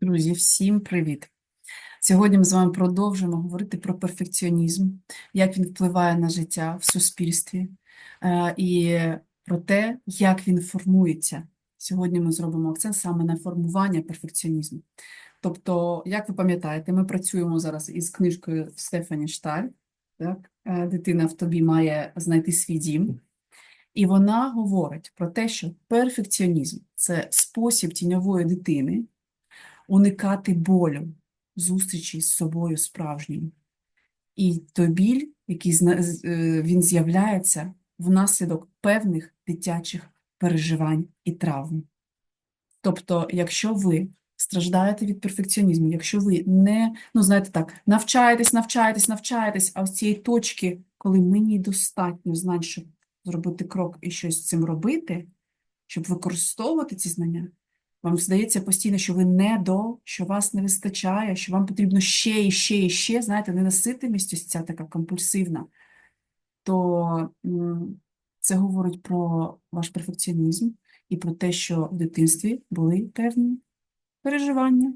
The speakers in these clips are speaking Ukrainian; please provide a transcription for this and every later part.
Друзі, всім привіт! Сьогодні ми з вами продовжимо говорити про перфекціонізм, як він впливає на життя в суспільстві, е, і про те, як він формується. Сьогодні ми зробимо акцент саме на формування перфекціонізму. Тобто, як ви пам'ятаєте, ми працюємо зараз із книжкою Стефані Шталь, так? Е, Дитина в тобі має знайти свій дім. І вона говорить про те, що перфекціонізм це спосіб тіньової дитини уникати болю, зустрічі з собою справжнім. І той біль, який е, він з'являється внаслідок певних дитячих переживань і травм. Тобто, якщо ви страждаєте від перфекціонізму, якщо ви не, ну знаєте так, навчаєтесь, навчаєтесь, навчаєтесь, а ось цієї точки, коли мені достатньо знань, щоб зробити крок і щось з цим робити, щоб використовувати ці знання, вам здається постійно, що ви не до, що вас не вистачає, що вам потрібно ще і ще і ще, знаєте, ненаситимість ось ця така компульсивна, то це говорить про ваш перфекціонізм і про те, що в дитинстві були певні переживання.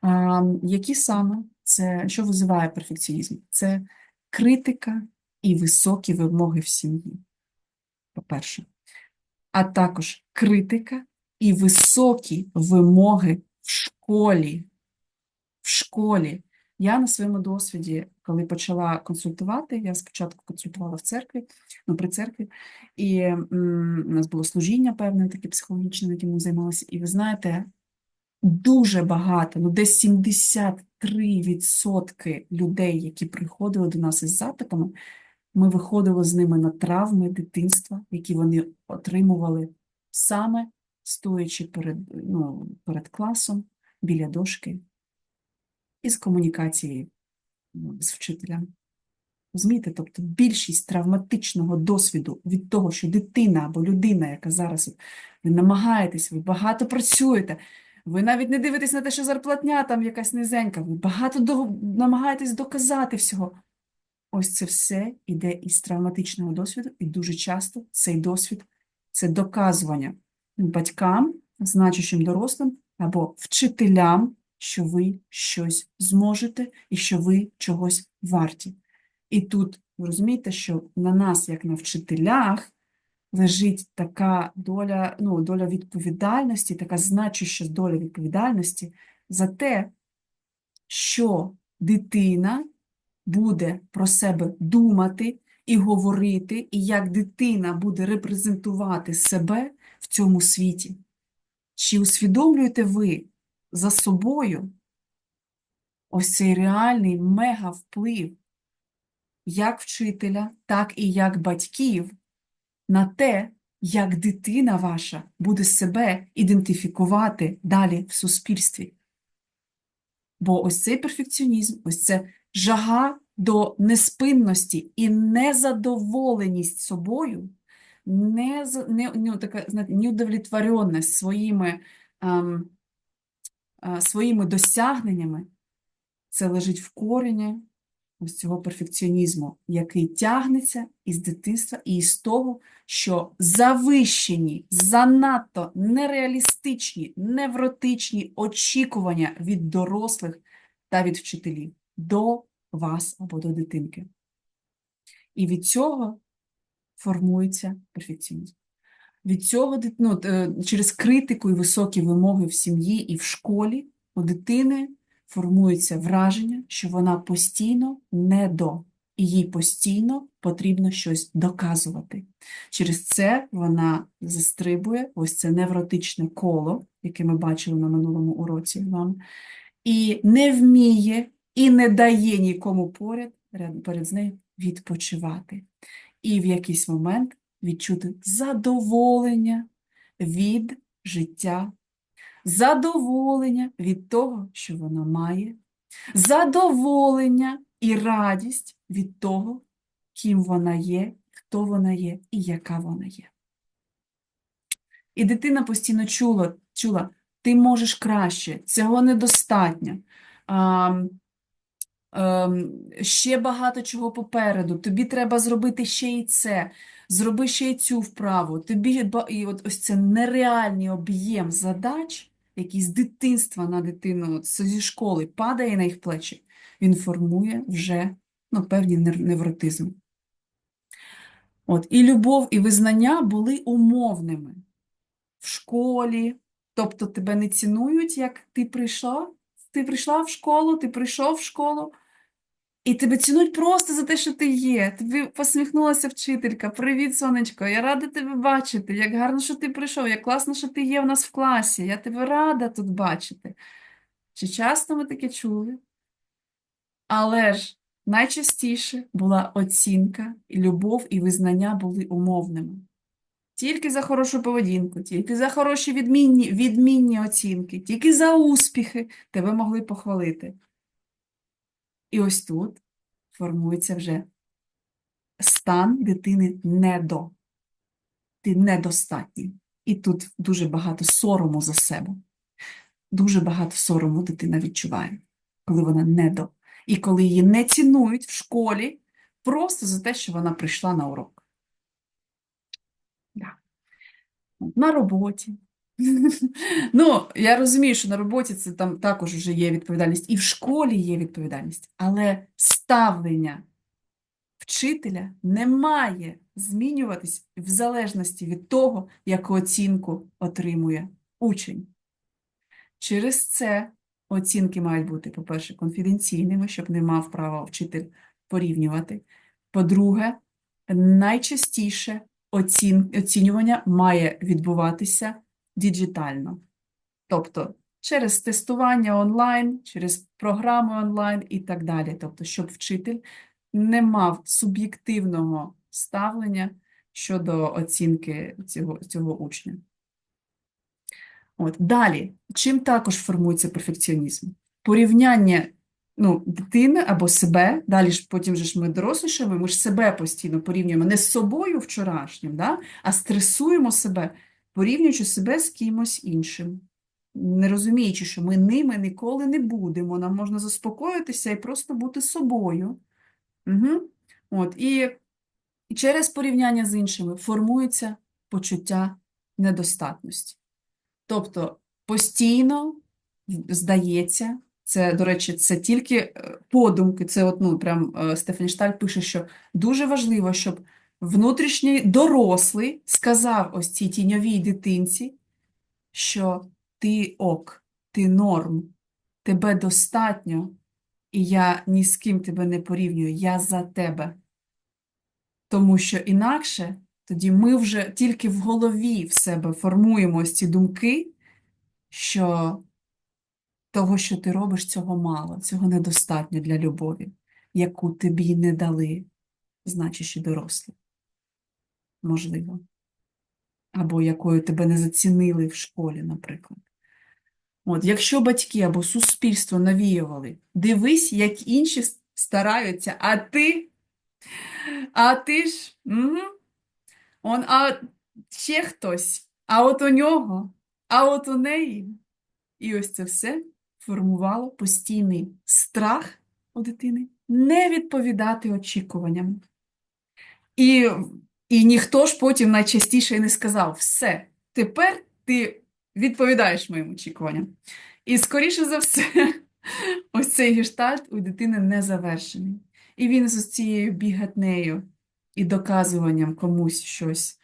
А, які саме це, що визиває перфекціонізм? Це критика і високі вимоги в сім'ї, по-перше, а також критика і високі вимоги в школі. В школі. Я на своєму досвіді, коли почала консультувати, я спочатку консультувала в церкві, ну, при церкві, і м, у нас було служіння певне, таке психологічне, яким ми займалися. І ви знаєте, дуже багато, ну десь 73% людей, які приходили до нас із запитами, ми виходили з ними на травми дитинства, які вони отримували саме стоячи перед, ну, перед класом, біля дошки, із комунікацією ну, з вчителем. Розумієте, тобто більшість травматичного досвіду від того, що дитина або людина, яка зараз ви намагаєтесь, ви багато працюєте, ви навіть не дивитесь на те, що зарплатня там якась низенька, ви багато до, намагаєтесь доказати всього. Ось це все іде із травматичного досвіду, і дуже часто цей досвід це доказування батькам, значущим дорослим або вчителям, що ви щось зможете і що ви чогось варті. І тут ви розумієте, що на нас, як на вчителях, лежить така доля, ну, доля відповідальності, така значуща доля відповідальності за те, що дитина буде про себе думати і говорити, і як дитина буде репрезентувати себе в цьому світі. Чи усвідомлюєте ви за собою ось цей реальний мега-вплив як вчителя, так і як батьків на те, як дитина ваша буде себе ідентифікувати далі в суспільстві? Бо ось цей перфекціонізм, ось це жага до неспинності і незадоволеність собою, не, з- не, ну, така, знаєте, неудовлетворенность своїми, ем, е, своїми досягненнями, це лежить в корені ось цього перфекціонізму, який тягнеться із дитинства і із того, що завищені, занадто нереалістичні, невротичні очікування від дорослих та від вчителів до вас або до дитинки. І від цього формується перфекціонізм. Від цього ну, е, через критику і високі вимоги в сім'ї і в школі у дитини формується враження, що вона постійно не до, і їй постійно потрібно щось доказувати. Через це вона застрибує ось це невротичне коло, яке ми бачили на минулому уроці вам, і не вміє і не дає нікому поряд перед нею відпочивати. І в якийсь момент відчути задоволення від життя задоволення від того, що вона має, задоволення і радість від того, ким вона є, хто вона є і яка вона є. І дитина постійно чула, чула, ти можеш краще, цього недостатньо. Ем, ще багато чого попереду, тобі треба зробити ще і це, зроби ще й цю вправу. Тобі і от ось це нереальний об'єм задач, який з дитинства на дитину, от зі школи падає на їх плечі, він формує вже ну, певні невротизми. От, і любов, і визнання були умовними в школі, тобто тебе не цінують, як ти прийшла, ти прийшла в школу, ти прийшов в школу, і тебе цінують просто за те, що ти є. Тобі посміхнулася вчителька. Привіт, сонечко, я рада тебе бачити. Як гарно, що ти прийшов, як класно, що ти є в нас в класі. Я тебе рада тут бачити. Чи часто ми таке чули? Але ж найчастіше була оцінка, і любов і визнання були умовними. Тільки за хорошу поведінку, тільки за хороші відмінні, відмінні оцінки, тільки за успіхи тебе могли похвалити. І ось тут формується вже стан дитини недо. Ти недостатній. І тут дуже багато сорому за себе. Дуже багато сорому дитина відчуває, коли вона недо. І коли її не цінують в школі просто за те, що вона прийшла на урок. Да. На роботі. Ну, я розумію, що на роботі це там також вже є відповідальність, і в школі є відповідальність, але ставлення вчителя не має змінюватись в залежності від того, яку оцінку отримує учень. Через це оцінки мають бути, по-перше, конфіденційними, щоб не мав права вчитель порівнювати. По-друге, найчастіше оцін... оцінювання має відбуватися діджитально. Тобто через тестування онлайн, через програми онлайн і так далі. Тобто, щоб вчитель не мав суб'єктивного ставлення щодо оцінки цього, цього учня. От. Далі, чим також формується перфекціонізм? Порівняння ну, дитини або себе, далі ж потім ж ми дорослішаємо, ми ж себе постійно порівнюємо не з собою вчорашнім, да? а стресуємо себе, порівнюючи себе з кимось іншим. Не розуміючи, що ми ними ніколи не будемо, нам можна заспокоїтися і просто бути собою. Угу. От, і через порівняння з іншими формується почуття недостатності. Тобто постійно здається, це, до речі, це тільки е, подумки, це от, ну, прям е, пише, що дуже важливо, щоб внутрішній дорослий сказав ось цій тіньовій дитинці, що ти ок, ти норм, тебе достатньо, і я ні з ким тебе не порівнюю, я за тебе. Тому що інакше тоді ми вже тільки в голові в себе формуємо ось ці думки, що того, що ти робиш, цього мало, цього недостатньо для любові, яку тобі не дали, значить, дорослі. Можливо. Або якою тебе не зацінили в школі, наприклад. От, якщо батьки або суспільство навіювали, дивись, як інші стараються, а ти, а ти ж, угу. Он, а ще хтось, а от у нього, а от у неї. І ось це все формувало постійний страх у дитини не відповідати очікуванням. І, і ніхто ж потім найчастіше не сказав: все, тепер ти відповідаєш моїм очікуванням. І, скоріше за все, ось цей гештальт у дитини не завершений. І він з цією бігатнею і доказуванням комусь щось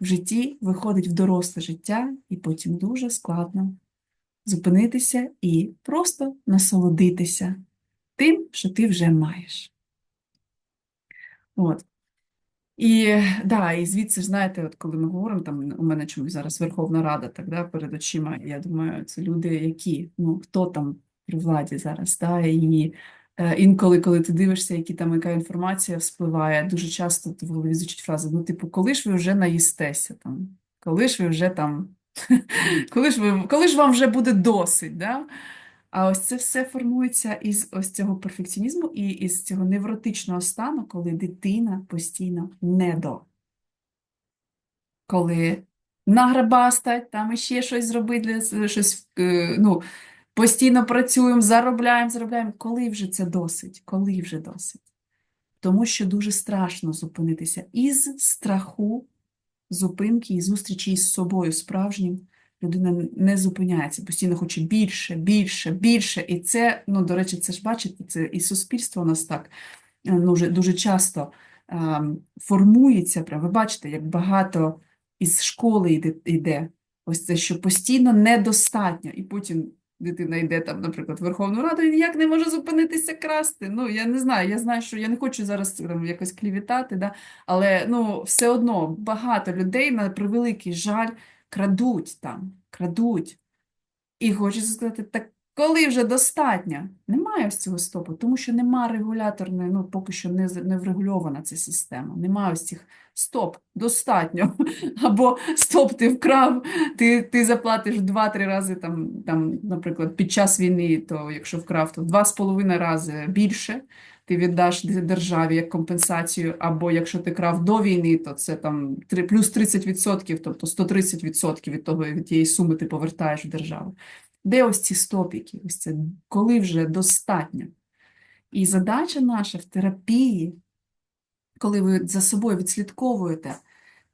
в житті виходить в доросле життя, і потім дуже складно зупинитися і просто насолодитися тим, що ти вже маєш. От. І да, і звідси, ж, знаєте, от коли ми говоримо, там у мене чомусь зараз Верховна Рада так, да, перед очима, я думаю, це люди, які, ну, хто там при владі зараз, да, і е, інколи, коли ти дивишся, які там яка інформація вспливає, дуже часто в голові звучить фраза, ну, типу, коли ж ви вже наїстеся там, коли ж ви вже там, коли ж ви, коли ж вам вже буде досить, да? А ось це все формується із ось цього перфекціонізму і із цього невротичного стану, коли дитина постійно недо. Коли награбастать, там іще щось зробити, щось, е, ну, постійно працюємо, заробляємо, заробляємо. Коли вже це досить? Коли вже досить? Тому що дуже страшно зупинитися із страху зупинки і зустрічі із собою справжнім, людина не зупиняється, постійно хоче більше, більше, більше. І це, ну, до речі, це ж бачите, це і суспільство у нас так е, ну, вже дуже часто ем, формується. Ви бачите, як багато із школи йде, йде. Ось це, що постійно недостатньо. І потім дитина йде там, наприклад, в Верховну Раду і ніяк не може зупинитися красти. Ну, я не знаю, я знаю, що я не хочу зараз там якось клівітати, да? але ну, все одно багато людей, на превеликий жаль, крадуть там, крадуть. І хочеться сказати, так коли вже достатньо? Немає ось цього стопу, тому що нема регуляторної, ну поки що не, з- не врегульована ця система. Немає ось цих стоп, достатньо. Або стоп, ти вкрав, ти, ти заплатиш 2-3 рази, там, там, наприклад, під час війни, то якщо вкрав, то в 2,5 рази більше ти віддаш державі як компенсацію, або якщо ти крав до війни, то це там три- плюс 30%, тобто 130% від того, від тієї суми ти повертаєш в державу. Де ось ці стопіки? Ось це коли вже достатньо? І задача наша в терапії, коли ви за собою відслідковуєте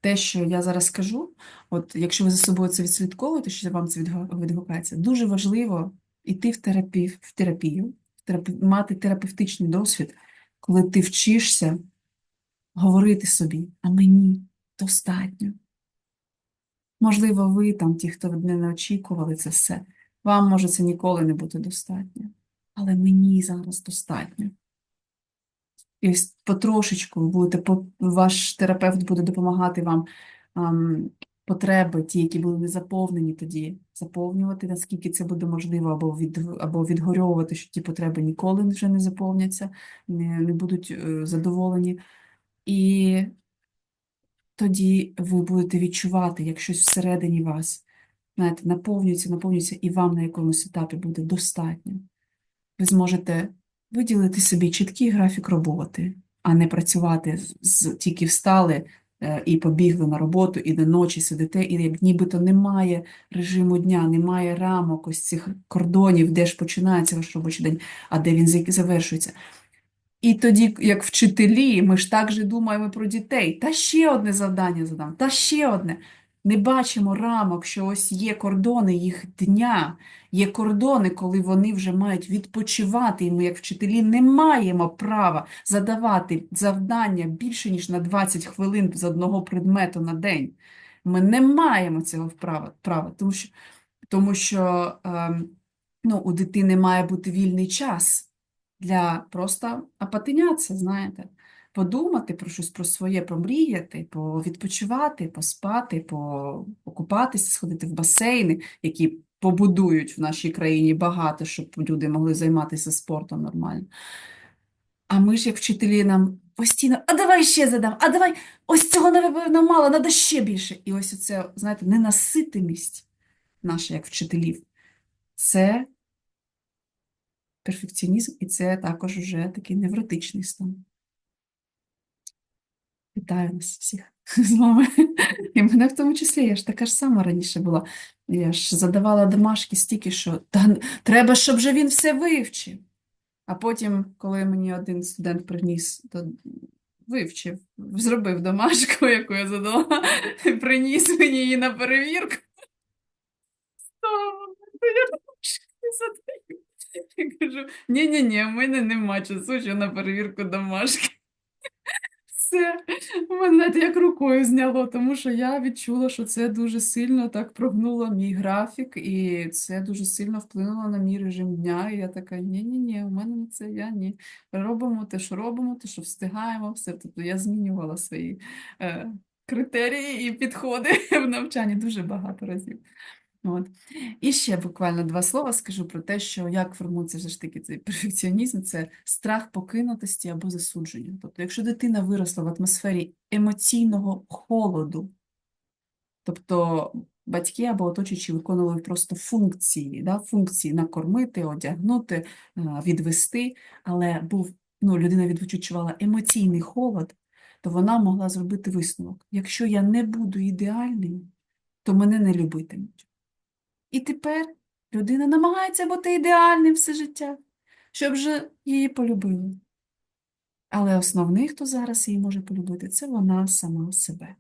те, що я зараз скажу, от якщо ви за собою це відслідковуєте, що вам це відгукається, дуже важливо йти в терапію, в терапію, мати терапевтичний досвід, коли ти вчишся говорити собі, а мені достатньо. Можливо, ви там, ті, хто мене очікували це все, вам може це ніколи не бути достатньо, але мені зараз достатньо. І ось потрошечку будете, ваш терапевт буде допомагати вам ам, потреби, ті, які були не заповнені тоді, заповнювати, наскільки це буде можливо, або, від, або відгорьовувати, що ті потреби ніколи вже не заповняться, не, не будуть е, задоволені. І тоді ви будете відчувати, як щось всередині вас, знаєте, наповнюється, наповнюється, і вам на якомусь етапі буде достатньо. Ви зможете виділити собі чіткий графік роботи, а не працювати з, тільки встали і побігли на роботу, і до ночі сидите, і нібито немає режиму дня, немає рамок, ось цих кордонів, де ж починається ваш робочий день, а де він завершується. І тоді, як вчителі, ми ж так же думаємо про дітей. Та ще одне завдання задам, та ще одне. Не бачимо рамок, що ось є кордони їх дня, є кордони, коли вони вже мають відпочивати, і ми, як вчителі, не маємо права задавати завдання більше, ніж на 20 хвилин з одного предмету на день. Ми не маємо цього права, права тому що, тому що ем, ну, у дитини має бути вільний час для просто апатинятися, знаєте, подумати про щось про своє, помріяти, повідпочивати, поспати, по- покупатися, сходити в басейни, які побудують в нашій країні багато, щоб люди могли займатися спортом нормально. А ми ж, як вчителі, нам постійно, а давай ще задам, а давай, ось цього, напевно, мало, треба ще більше. І ось оце, знаєте, ненаситимість наша, як вчителів, це перфекціонізм, і це також вже такий невротичний стан. Вітаю нас всіх з вами. І мене в тому числі, я ж така ж сама раніше була. Я ж задавала домашки стільки, що та, треба, щоб же він все вивчив. А потім, коли мені один студент приніс, то вивчив, зробив домашку, яку я задала, приніс мені її на перевірку. Я кажу, ні-ні-ні, в мене нема часу, що на перевірку домашки. Все, мене як рукою зняло, тому що я відчула, що це дуже сильно так прогнуло мій графік, і це дуже сильно вплинуло на мій режим дня. І я така, ні-ні-ні, у мене на це я ні. Робимо те, що робимо, те, що встигаємо, все. Тобто я змінювала свої е, критерії і підходи в навчанні дуже багато разів. От. І ще буквально два слова скажу про те, що як формується ж таки цей перфекціонізм, це страх покинутості або засудження. Тобто, якщо дитина виросла в атмосфері емоційного холоду, тобто батьки або оточуючі виконували просто функції, да, функції накормити, одягнути, е, відвести, але був, ну, людина відчувала емоційний холод, то вона могла зробити висновок. Якщо я не буду ідеальним, то мене не любитимуть. І тепер людина намагається бути ідеальним все життя, щоб же її полюбили. Але основний, хто зараз її може полюбити, це вона сама себе.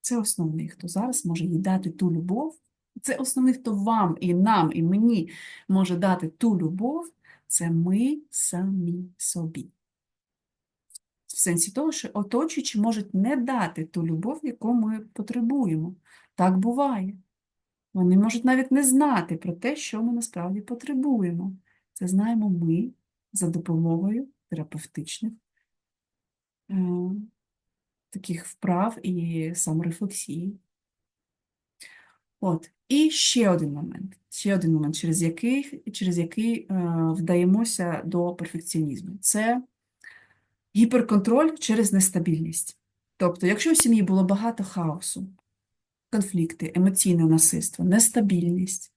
Це основний, хто зараз може їй дати ту любов, Це основний, хто вам і нам, і мені може дати ту любов, це ми самі собі. В сенсі того, що оточуючі можуть не дати ту любов, яку ми потребуємо. Так буває. Вони можуть навіть не знати про те, що ми насправді потребуємо. Це знаємо ми за допомогою терапевтичних е, таких вправ і саморефлексії. От. І ще один момент, ще один момент, через який, через який е, вдаємося до перфекціонізму. Це гіперконтроль через нестабільність. Тобто, якщо в сім'ї було багато хаосу, конфлікти, емоційне насильство, нестабільність,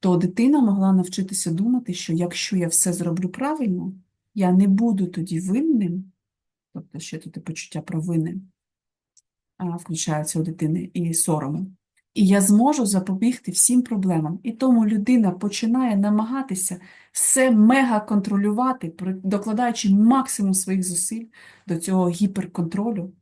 то дитина могла навчитися думати, що якщо я все зроблю правильно, я не буду тоді винним, тобто ще тут почуття провини а, включаються у дитини і сорому. І я зможу запобігти всім проблемам. І тому людина починає намагатися все мега контролювати, докладаючи максимум своїх зусиль до цього гіперконтролю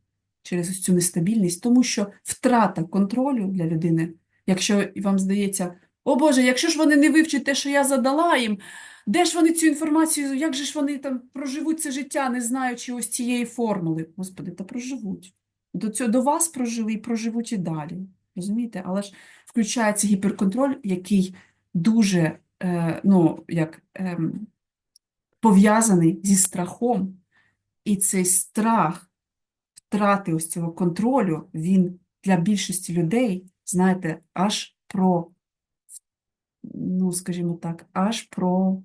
через ось цю нестабільність, тому що втрата контролю для людини, якщо вам здається, о Боже, якщо ж вони не вивчать те, що я задала їм, де ж вони цю інформацію, як же ж вони там проживуть це життя, не знаючи ось цієї формули? Господи, та проживуть. До цього до вас прожили і проживуть і далі. Розумієте? Але ж включається гіперконтроль, який дуже е, ну, як, ем, пов'язаний зі страхом. І цей страх втрати ось цього контролю, він для більшості людей, знаєте, аж про, ну, скажімо так, аж про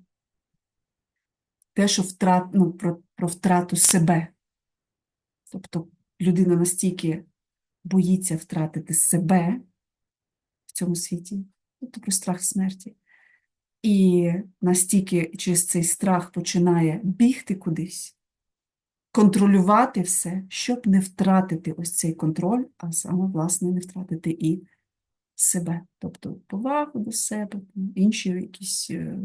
те, що втрат, ну, про, про втрату себе. Тобто людина настільки боїться втратити себе в цьому світі, тобто про страх смерті, і настільки через цей страх починає бігти кудись, контролювати все, щоб не втратити ось цей контроль, а саме, власне, не втратити і себе, тобто повагу до себе, інші якісь, е,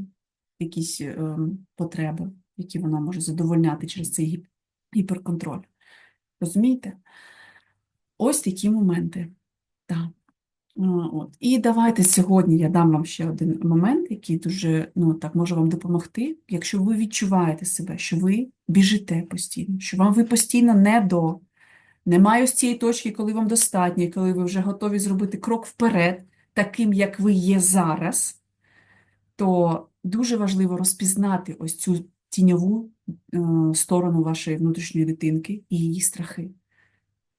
якісь е, потреби, які вона може задовольняти через цей гіперконтроль. Розумієте? Ось такі моменти. Так. От. І давайте сьогодні я дам вам ще один момент, який дуже ну, так, може вам допомогти. Якщо ви відчуваєте себе, що ви біжите постійно, що вам ви постійно не до, немає ось цієї точки, коли вам достатньо, коли ви вже готові зробити крок вперед, таким, як ви є зараз, то дуже важливо розпізнати ось цю тіньову е, сторону вашої внутрішньої дитинки і її страхи.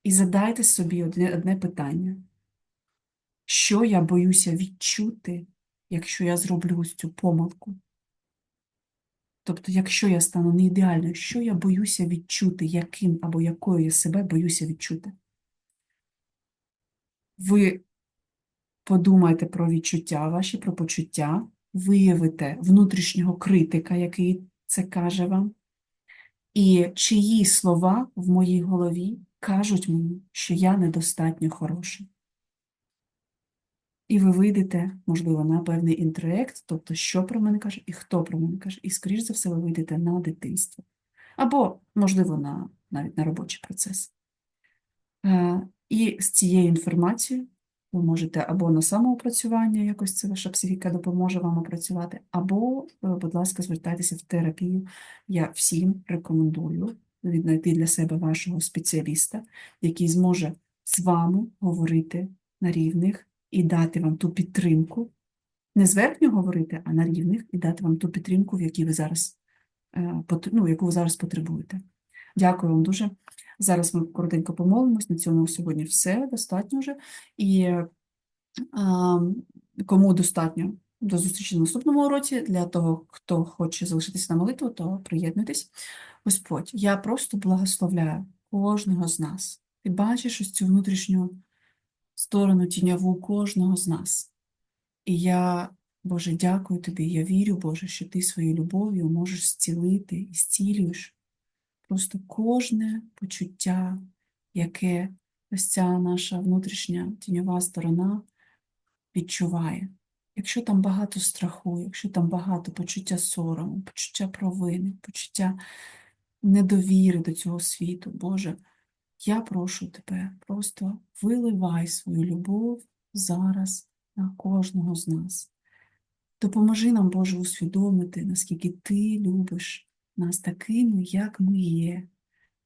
І задайте собі одне, одне питання. Що я боюся відчути, якщо я зроблю ось цю помилку? Тобто, якщо я стану не ідеальною, що я боюся відчути, яким або якою я себе боюся відчути? Ви подумайте про відчуття ваші, про почуття, виявите внутрішнього критика, який це каже вам, і чиї слова в моїй голові кажуть мені, що я недостатньо хороша. І ви вийдете, можливо, на певний інтроект, тобто, що про мене каже і хто про мене каже. І, скоріш за все, ви вийдете на дитинство. Або, можливо, на, навіть на робочий процес. Е, І з цією інформацією ви можете або на самоопрацювання, якось це ваша психіка допоможе вам опрацювати, або, е, будь ласка, звертайтеся в терапію. Я всім рекомендую віднайти для себе вашого спеціаліста, який зможе з вами говорити на рівних і дати вам ту підтримку, не зверхньо говорити, а на рівних, і дати вам ту підтримку, в якій ви зараз, е, ну, яку ви зараз потребуєте. Дякую вам дуже. Зараз ми коротенько помолимось. На цьому сьогодні все достатньо вже. І е, кому достатньо до зустрічі на наступному уроці. Для того, хто хоче залишитися на молитву, то приєднуйтесь. Господь, я просто благословляю кожного з нас. Ти бачиш ось цю внутрішню сторону тіньову кожного з нас. І я, Боже, дякую тобі. Я вірю, Боже, що ти своєю любов'ю можеш зцілити і зцілюєш просто кожне почуття, яке ось ця наша внутрішня тіньова сторона відчуває. Якщо там багато страху, якщо там багато почуття сорому, почуття провини, почуття недовіри до цього світу, Боже, я прошу тебе, просто виливай свою любов зараз на кожного з нас. Допоможи нам, Боже, усвідомити, наскільки Ти любиш нас такими, як ми є,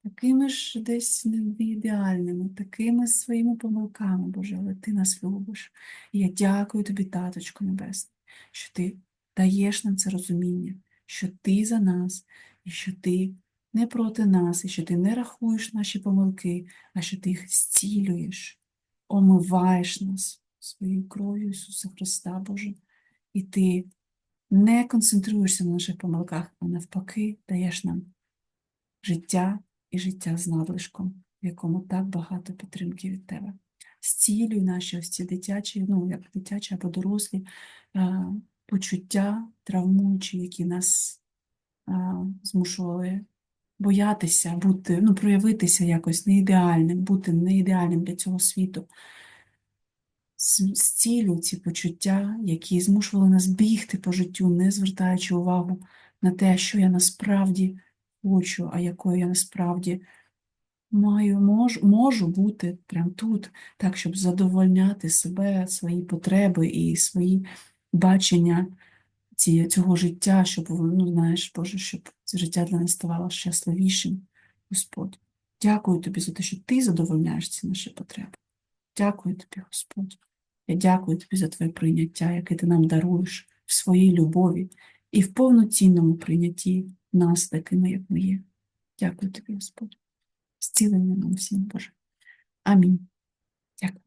такими ж десь не ідеальними, такими своїми помилками, Боже, але Ти нас любиш. І я дякую Тобі, Таточко Небесний, що Ти даєш нам це розуміння, що Ти за нас, і що Ти не проти нас, і що Ти не рахуєш наші помилки, а що Ти їх зцілюєш, омиваєш нас своєю кров'ю Ісуса Христа, Боже. І ти не концентруєшся на наших помилках, а навпаки, даєш нам життя і життя з надлишком, в якому так багато підтримки від тебе. Зцілюй наші ось ці дитячі, ну як дитячі або дорослі почуття травмуючі, які нас змушували боятися, бути, ну, проявитися якось неідеальним, бути неідеальним для цього світу. З- зцілюй ці почуття, які змушували нас бігти по життю, не звертаючи увагу на те, що я насправді хочу, а якою я насправді маю, можу, можу бути прямо тут, так, щоб задовольняти себе, свої потреби і свої бачення цього життя, щоб ну, знаєш, Боже, щоб це життя для нас ставало щасливішим, Господь. Дякую тобі за те, що ти задовольняєш ці наші потреби. Дякую тобі, Господь. Я дякую тобі за твоє прийняття, яке ти нам даруєш в своїй любові і в повноцінному прийнятті нас такими, як ми є. Дякую тобі, Господь. Зцілення нам всім, Боже. Амінь. Дякую.